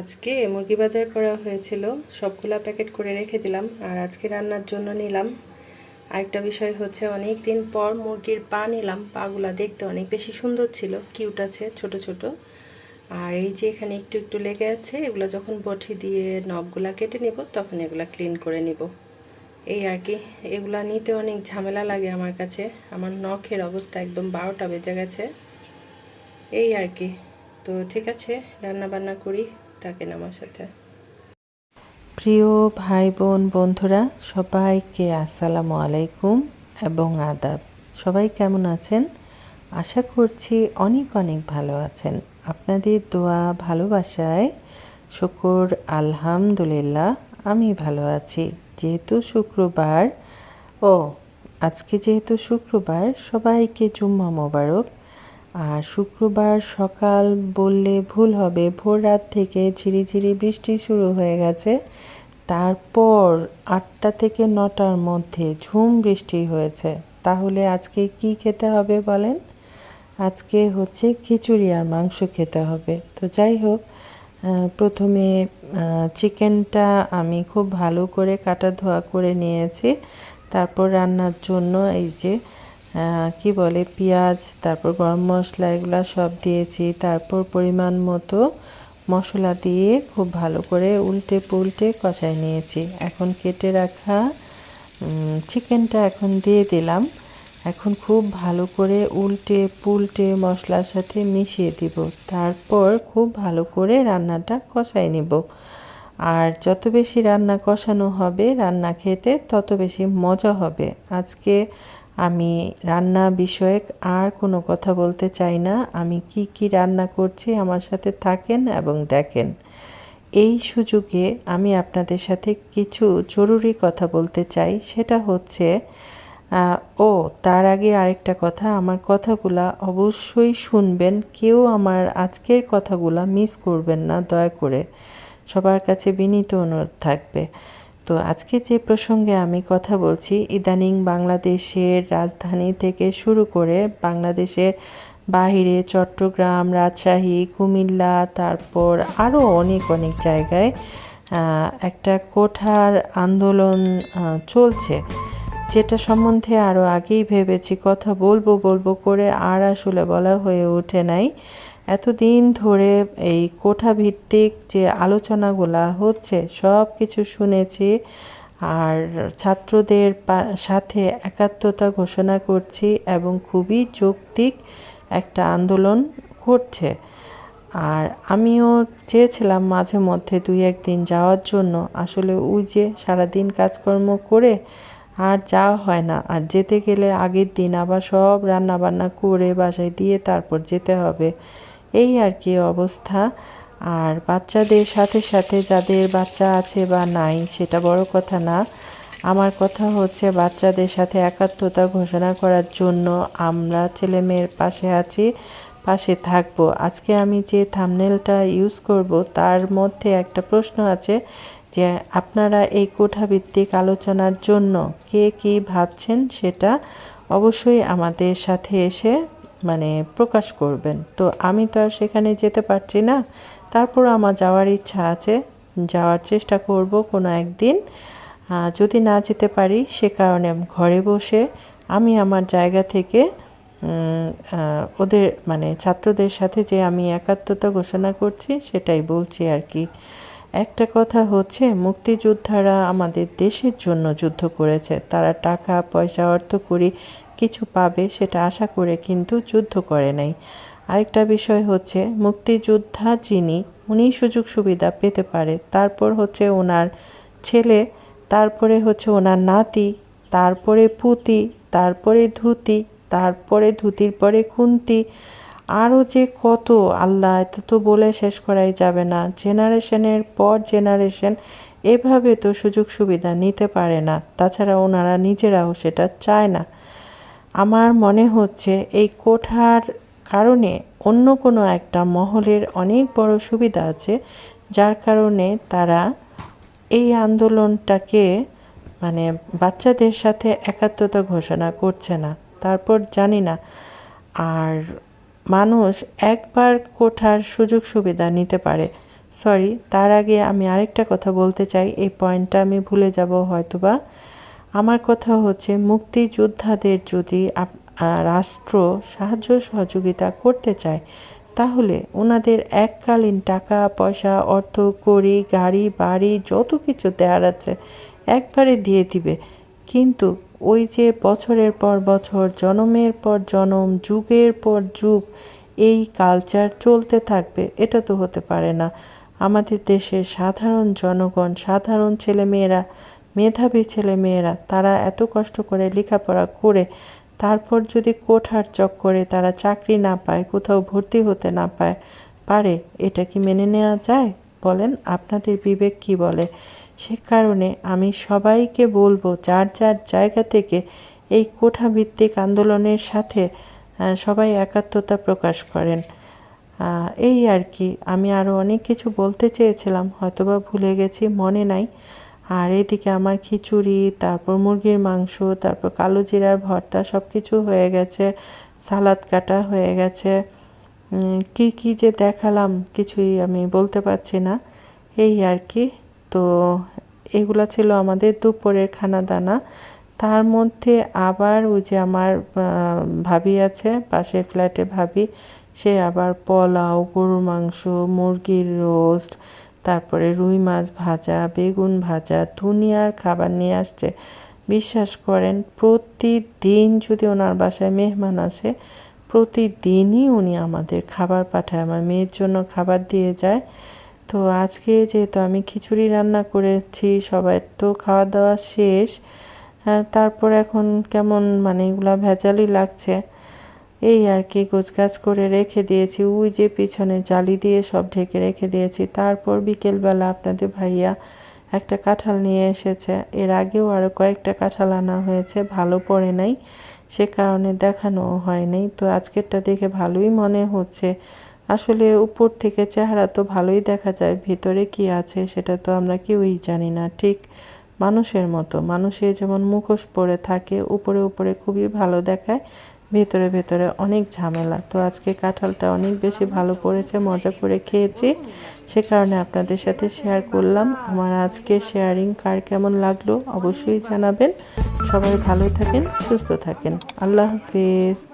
আজকে মুরগি বাজার করা হয়েছিল। সবগুলা প্যাকেট করে রেখে দিলাম আর আজকে রান্নার জন্য নিলাম। আরেকটা বিষয় হচ্ছে অনেক দিন পর মুরগির পা নিলাম। পাগুলা দেখতে অনেক বেশি সুন্দর ছিল কিউট আছে, ছোট ছোট। আর এই যে এখানে একটু একটু লেগে আছে, এগুলো যখন বটি দিয়ে নখগুলা কেটে নিব, তখন এগুলা ক্লিন করে নিব। এই আর কি, এগুলা নিতে অনেক ঝামেলা লাগে আমার কাছে। আমার নখের অবস্থা একদম বারোটা বেজে গেছে। এই আর কি। তো ঠিক আছে রান্না বান্না করি। থাকেন আমার সাথে। প্রিয় ভাই বোন বন্ধুরা, সবাইকে আসসালামু আলাইকুম এবং আদাব। সবাই কেমন আছেন? আশা করছি অনেক অনেক ভালো আছেন। আপনাদের দোয়া, ভালোবাসায় শুকুর, আলহামদুলিল্লাহ, আমি ভালো আছি। যেহেতু শুক্রবার, ও, আজকে যেহেতু শুক্রবার, সবাইকে জুম্মা মোবারক আর শুক্রবার সকাল বললে ভুল হবে। ভোর রাত থেকে ঝিরিঝিরি বৃষ্টি শুরু হয়ে গেছে। তারপর আটটা থেকে নটার মধ্যে ঝুম বৃষ্টি হয়েছে। তাহলে আজকে কি খেতে হবে বলেন? আজকে হচ্ছে খিচুড়ি আর মাংস খেতে হবে। তো যাই হোক প্রথমে চিকেনটা আমি খুব ভালো করে কাটা ধোয়া করে নিয়েছি। তারপর রান্নার জন্য এই যে কি বলে, পেঁয়াজ, তারপর গরম মশলা এগুলো সব দিয়েছি। তারপর পরিমাণ মতো মশলা দিয়ে খুব ভালো করে উল্টে পুল্টে কষাই নিয়েছি। এখন কেটে রাখা চিকেনটা এখন দিয়ে দিলাম। এখন খুব ভালো করে উল্টে পুল্টে মশলার সাথে মিশিয়ে দিব। তারপর খুব ভালো করে রান্নাটা কষাই নিব। আর যত বেশি রান্না কষানো হবে, রান্না খেতে তত বেশি মজা হবে। আজকে আমি রান্না বিষয়ক আর কোনো কথা বলতে চাই না। আমি কি কি রান্না করছি আমার সাথে থাকেন এবং দেখেন। এই সুযোগে আমি আপনাদের সাথে কিছু জরুরি কথা বলতে চাই। সেটা হচ্ছে ও, তার আগে আরেকটা কথা। আমার কথাগুলা অবশ্যই শুনবেন। কেউ আমার আজকের কথাগুলা মিস করবেন না, দয়া করে। সবার কাছে বিনীত অনুরোধ থাকবে। তো আজকে যে প্রসঙ্গে আমি কথা বলছি, ইদানিং বাংলাদেশের রাজধানী থেকে শুরু করে বাংলাদেশের বাহিরে চট্টগ্রাম, রাজশাহী, কুমিল্লা, তারপর আরও অনেক অনেক জায়গায় একটা কোঠার আন্দোলন চলছে। যেটা সম্বন্ধে আরও আগেই ভেবেছি, কথা বলব বলব করে আর আসলে বলা হয়ে ওঠে নাই। এতদিন ধরে এই কোঠা ভিত্তিক যে আলোচনাগুলা হচ্ছে সব কিছু শুনেছি আর ছাত্রদের সাথে একাত্মতা ঘোষণা করছি এবং খুবই যৌক্তিক একটা আন্দোলন করছে আর আমিও চেয়েছিলাম মাঝে মধ্যে দুই একদিন যাওয়ার জন্য। আসলে ওই যে সারাদিন কাজকর্ম করে আর যাওয়া হয় না। আর যেতে গেলে আগের দিন আবার সব রান্না বান্না করে বাসায় দিয়ে তারপর যেতে হবে। এই আর কি অবস্থা। আর বাচ্চাদের সাথে সাথে যাদের বাচ্চা আছে বা নাই, সেটা বড় কথা না। আমার কথা হচ্ছে বাচ্চাদের সাথে একাত্মতা ঘোষণা করার জন্য আমরা ছেলে মেয়ের পাশে আছি, পাশে থাকব। আজকে আমি যে থামনেলটা ইউজ করব, তার মধ্যে একটা প্রশ্ন আছে যে আপনারা এই কোঠাভিত্তিক আলোচনার জন্য কে কি ভাবছেন সেটা অবশ্যই আমাদের সাথে এসে মানে প্রকাশ করবেন। তো আমি তো আর সেখানে যেতে পারছি না। তারপর আমার যাওয়ার ইচ্ছা আছে। যাওয়ার চেষ্টা করব কোনো একদিন। যদি না যেতে পারি সে কারণে ঘরে বসে আমি আমার জায়গা থেকে ওদের মানে ছাত্রদের সাথে যে আমি একাত্মতা ঘোষণা করছি সেটাই বলছি আর কি। একটা কথা হচ্ছে, মুক্তিযোদ্ধারা আমাদের দেশের জন্য যুদ্ধ করেছে। তারা টাকা, পয়সা, অর্থ করি কিছু পাবে সেটা আশা করে কিন্তু যুদ্ধ করে নাই। আরেকটা বিষয় হচ্ছে, মুক্তিযোদ্ধা যিনি উনি সুযোগ সুবিধা পেতে পারে। তারপর হচ্ছে ওনার ছেলে, তারপরে হচ্ছে ওনার নাতি, তারপরে পুতি, তারপরে ধুতি, তারপরে ধুতির পরে খুন্তি আরও যে কত আল্লাহ, এটা তো বলে শেষ করাই যাবে না। জেনারেশনের পর জেনারেশন এভাবে তো সুযোগ সুবিধা নিতে পারে না। তাছাড়া ওনারা নিজেরাও সেটা চায় না। আমার মনে হচ্ছে এই কোঠার কারণে অন্য কোনো একটা মহলের অনেক বড় সুবিধা আছে, যার কারণে তারা এই আন্দোলনটাকে মানে বাচ্চাদের সাথে একাত্মতা ঘোষণা করছে না। তারপর জানি না। আর মানুষ একবার কোঠার সুযোগ সুবিধা নিতে পারে। সরি, তার আগে আমি আরেকটা কথা বলতে চাই, এই পয়েন্টটা আমি ভুলে যাব হয়তোবা। আমার কথা হচ্ছে, মুক্তিযোদ্ধাদের যদি রাষ্ট্র সাহায্য সহযোগিতা করতে চায়, তাহলে ওনাদের এককালীন টাকা, পয়সা, অর্থ, কড়ি, গাড়ি, বাড়ি, যত কিছু দেওয়ার আছে, একবারে দিয়ে দিবে। কিন্তু ওই যে বছরের পর বছর, জনমের পর জনম, যুগের পর যুগ, এই কালচার চলতে থাকবে, এটা তো হতে পারে না। আমাদের দেশের সাধারণ জনগণ, সাধারণ ছেলেমেয়েরা, মেধাবী ছেলেমেয়েরা, তারা এত কষ্ট করে লেখাপড়া করে, তারপর যদি কোঠার চক্করে তারা চাকরি না পায়, কোথাও ভর্তি হতে না পায়, পারে, এটা কি মেনে নেওয়া যায়? বলেন, আপনাদের বিবেক কি বলে? সে কারণে আমি সবাইকে বলব যার যার জায়গা থেকে এই কোঠা ভিত্তিক আন্দোলনের সাথে সবাই একাত্মতা প্রকাশ করেন। এই আর কি, আমি আরও অনেক কিছু বলতে চেয়েছিলাম, হয়তোবা ভুলে গেছি, মনে নাই। আর এদিকে আমার খিচুড়ি, তারপর মুরগির মাংস, তারপর কালো জিরার ভর্তা সব কিছু হয়ে গেছে, সালাদ কাটা হয়ে গেছে। কি কি যে দেখালাম কিছুই আমি বলতে পারছি না। এই আর কি। তো এগুলা ছিল আমাদের দুপুরের খানা দানা তার মধ্যে আবার ওই যে আমার ভাবি আছে, পাশের ফ্ল্যাটে ভাবি, সে আবার পোলাও, গরুর মাংস, মুরগির রোস্ট তারপরে রুই মাছ ভাজা, বেগুন ভাজা দুনিয়ার খাবার নিয়ে আসছে। বিশ্বাস করেন, প্রতিদিন যদি ওনার বাসায় মেহমান আসে, প্রতিদিনই উনি আমাদের খাবার পাঠায়। আমার মেয়ের জন্য খাবার দিয়ে যায়। তো আজকে যেহেতু আমি খিচুড়ি রান্না করেছি সবাই তো খাওয়া দাওয়া শেষ হ্যাঁ, তারপর এখন কেমন মানে এগুলা ভেজালই লাগছে। এই আর কি গোছগাছ করে রেখে দিয়েছি ওই যে পিছনে জালি দিয়ে সব ঢেকে রেখে দিয়েছি। তারপর বিকেলবেলা আপনাদের ভাইয়া একটা কাঁঠাল নিয়ে এসেছে। এর আগেও আরও কয়েকটা কাঁঠাল আনা হয়েছে ভালো পড়ে নাই সে কারণে দেখানো হয়নি। তো আজকেরটা দেখে ভালোই মনে হচ্ছে। আসলে উপর থেকে চেহারা তো ভালোই দেখা যায়, ভিতরে কি আছে সেটা তো আমরা কেউই জানি না। ঠিক মানুষের মতো মানুষের যেমন মুখোশ পরে থাকে, উপরে উপরে খুবই ভালো দেখায়, ভেতরে ভেতরে অনেক ঝামেলা। তো আজকে কাঁঠালটা অনেক বেশি ভালো পড়েছে, মজা করে খেয়েছি, সে কারণে আপনাদের সাথে শেয়ার করলাম। আমার আজকে শেয়ারিং কার কেমন লাগল অবশ্যই জানাবেন। সবাই ভালো থাকেন, সুস্থ থাকেন। আল্লাহ হাফিজ।